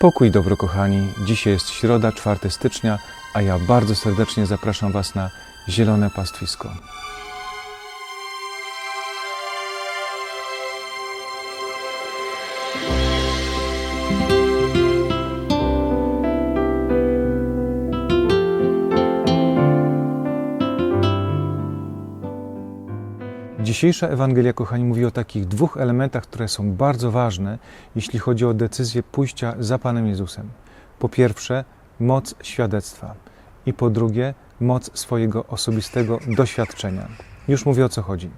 Pokój dobro, kochani. Dzisiaj jest środa, 4 stycznia, a ja bardzo serdecznie zapraszam Was na Zielone Pastwisko. Dzisiejsza Ewangelia, kochani, mówi o takich dwóch elementach, które są bardzo ważne, jeśli chodzi o decyzję pójścia za Panem Jezusem. Po pierwsze, moc świadectwa i po drugie, moc swojego osobistego doświadczenia. Już mówię o co chodzi.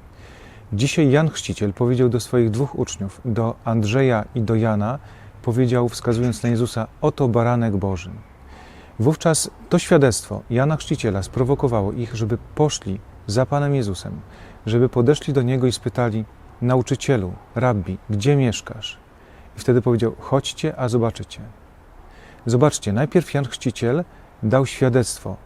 Dzisiaj Jan Chrzciciel powiedział do swoich dwóch uczniów, do Andrzeja i do Jana, powiedział, wskazując na Jezusa, oto baranek Boży. Wówczas to świadectwo Jana Chrzciciela sprowokowało ich, żeby poszli za Panem Jezusem, żeby podeszli do Niego i spytali, nauczycielu, rabbi, gdzie mieszkasz? I wtedy powiedział, chodźcie, a zobaczycie. Zobaczcie, najpierw Jan Chrzciciel dał świadectwo,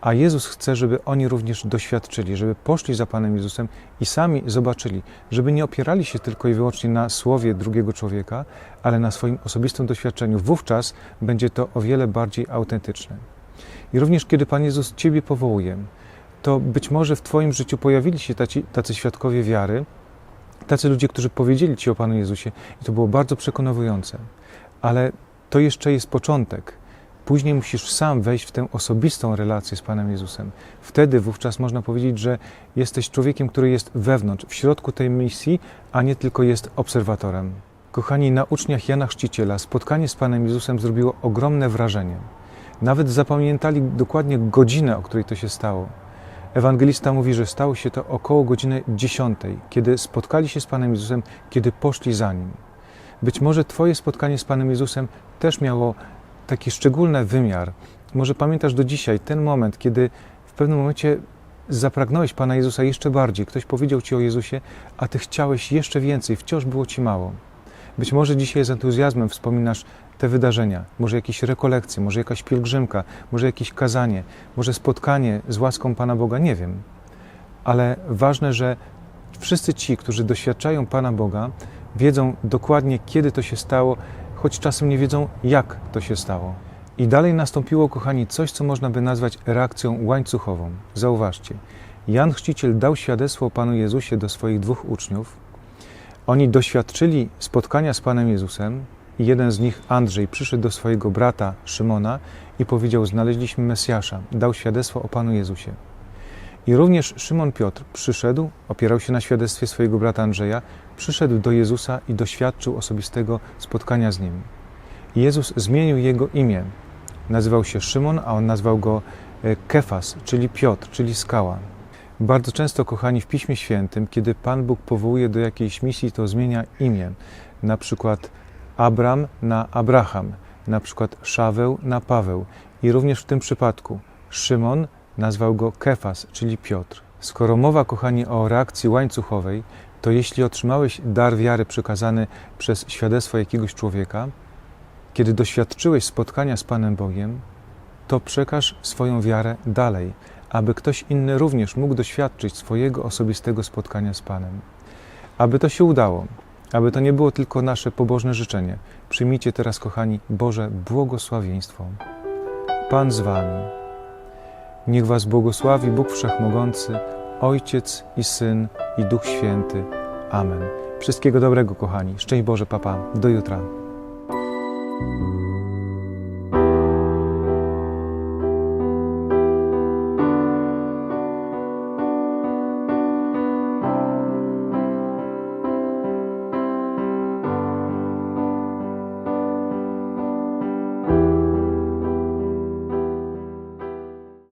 a Jezus chce, żeby oni również doświadczyli, żeby poszli za Panem Jezusem i sami zobaczyli, żeby nie opierali się tylko i wyłącznie na słowie drugiego człowieka, ale na swoim osobistym doświadczeniu. Wówczas będzie to o wiele bardziej autentyczne. I również kiedy Pan Jezus Ciebie powołuje, to być może w Twoim życiu pojawili się tacy, tacy świadkowie wiary, tacy ludzie, którzy powiedzieli Ci o Panu Jezusie i to było bardzo przekonujące. Ale to jeszcze jest początek. Później musisz sam wejść w tę osobistą relację z Panem Jezusem. Wtedy wówczas można powiedzieć, że jesteś człowiekiem, który jest wewnątrz, w środku tej misji, a nie tylko jest obserwatorem. Kochani, na uczniach Jana Chrzciciela spotkanie z Panem Jezusem zrobiło ogromne wrażenie. Nawet zapamiętali dokładnie godzinę, o której to się stało. Ewangelista mówi, że stało się to około godziny 10, kiedy spotkali się z Panem Jezusem, kiedy poszli za Nim. Być może Twoje spotkanie z Panem Jezusem też miało taki szczególny wymiar. Może pamiętasz do dzisiaj ten moment, kiedy w pewnym momencie zapragnąłeś Pana Jezusa jeszcze bardziej. Ktoś powiedział Ci o Jezusie, a Ty chciałeś jeszcze więcej, wciąż było Ci mało. Być może dzisiaj z entuzjazmem wspominasz te wydarzenia, może jakieś rekolekcje, może jakaś pielgrzymka, może jakieś kazanie, może spotkanie z łaską Pana Boga, nie wiem. Ale ważne, że wszyscy ci, którzy doświadczają Pana Boga, wiedzą dokładnie, kiedy to się stało, choć czasem nie wiedzą, jak to się stało. I dalej nastąpiło, kochani, coś, co można by nazwać reakcją łańcuchową. Zauważcie, Jan Chrzciciel dał świadectwo Panu Jezusie do swoich dwóch uczniów. Oni doświadczyli spotkania z Panem Jezusem, i jeden z nich, Andrzej, przyszedł do swojego brata Szymona i powiedział: Znaleźliśmy Mesjasza, dał świadectwo o Panu Jezusie. I również Szymon Piotr przyszedł, opierał się na świadectwie swojego brata Andrzeja, przyszedł do Jezusa i doświadczył osobistego spotkania z nim. Jezus zmienił jego imię. Nazywał się Szymon, a on nazwał go e, Kefas, czyli Piotr, czyli skała. Bardzo często, kochani, w Piśmie Świętym, kiedy Pan Bóg powołuje do jakiejś misji, to zmienia imię. Na przykład Abram na Abraham, na przykład Szaweł na Paweł. I również w tym przypadku Szymon nazwał go Kefas, czyli Piotr. Skoro mowa, kochani, o reakcji łańcuchowej, to jeśli otrzymałeś dar wiary przekazany przez świadectwo jakiegoś człowieka, kiedy doświadczyłeś spotkania z Panem Bogiem, to przekaż swoją wiarę dalej, aby ktoś inny również mógł doświadczyć swojego osobistego spotkania z Panem. Aby to się udało, aby to nie było tylko nasze pobożne życzenie, przyjmijcie teraz, kochani, Boże błogosławieństwo. Pan z Wami. Niech Was błogosławi Bóg Wszechmogący, Ojciec i Syn i Duch Święty. Amen. Wszystkiego dobrego, kochani. Szczęść Boże, papa. Do jutra.